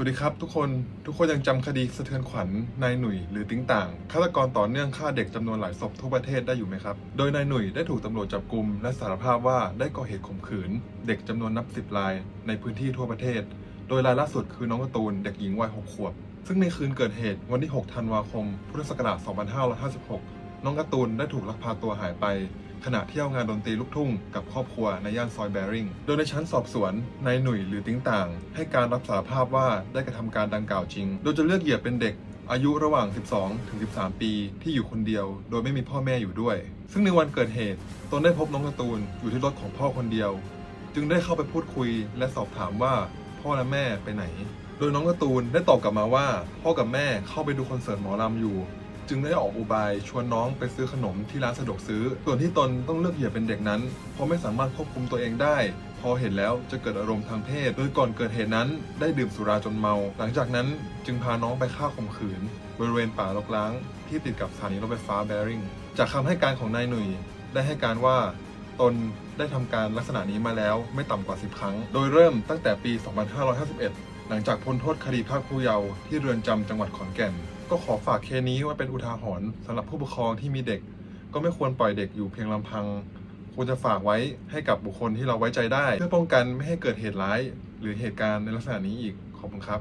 สวัสดีครับทุกคนทุกคนยังจำคดีสะเทือนขวัญนายหนุ่ยหรือติ้งต่างฆาตกรต่อเนื่องฆ่าเด็กจำนวนหลายศพทั่วประเทศได้อยู่ไหมครับ โดยนายหนุ่ยได้ถูกตำรวจจับกลุม และสารภาพว่าได้ก่อเหตุข่มขืน เด็กจำนวนนับสิบราย ในพื้นที่ทั่วประเทศ โดยรายล่าสุดคือน้องกร์ตูนเด็กหญิงวัย6ขวบ ซึ่งในคืนเกิดเหตุวันที่ 6 ธันวาคม พุทธศักราช 2556 น้องกร์ตูนได้ถูกลักพาตัวหายไป ขณะเที่ยวงานดนตรีลูกทุ่งกับครอบครัวในย่านซอยแบริง โดยในชั้นสอบสวนนายหนุ่ยหรือติ้งต่าง ให้การรับสารภาพว่าได้กระทำการดังกล่าวจริง โดยจะเลือกเหยื่อเป็นเด็กอายุระหว่าง 12 ถึง 13 ปี ที่อยู่คนเดียว โดยไม่มีพ่อแม่อยู่ด้วย ซึ่งในวันเกิดเหตุ ตนได้พบน้องการ์ตูนอยู่ที่รถของพ่อคนเดียว จึงได้เข้าไปพูดคุยและสอบถามว่าพ่อและแม่ไปไหน โดยน้องการ์ตูนได้ตอบกลับมาว่า พ่อกับแม่เข้าไปดูคอนเสิร์ตหมอลำอยู่ จึงได้ออกอุบายชวนน้องไปซื้อขนมที่ร้านสะดวกซื้อ ส่วนที่ตนต้องเลือกเหยื่อเป็นเด็กนั้น เพราะไม่สามารถควบคุมตัวเองได้ พอเห็นแล้วจะเกิดอารมณ์ทางเพศ โดยก่อนเกิดเหตุนั้นได้ดื่มสุราจนเมา หลังจากนั้นจึงพาน้องไปฆ่าข่มขืน บริเวณป่ารกร้างที่ติดกับสถานีรถไฟฟ้าแบริ่ง จากคำให้การของนายหนุ่ยได้ให้การว่าตนได้ทำการลักษณะนี้มาแล้วไม่ต่ำกว่า 10 ครั้ง โดยเริ่มตั้งแต่ปี 2551 หลังจากพ้นโทษคดีภาคผู้เยาว์ที่เรือนจำจังหวัดขอนแก่น ก็ขอฝากเคสนี้ไว้เป็นอุทาหรณ์สำหรับผู้ปกครองที่มีเด็ก ก็ไม่ควรปล่อยเด็กอยู่เพียงลำพัง ควรจะฝากไว้ให้กับบุคคลที่เราไว้ใจได้ เพื่อป้องกันไม่ให้เกิดเหตุร้าย หรือเหตุการณ์ในลักษณะนี้อีกขอบคุณครับ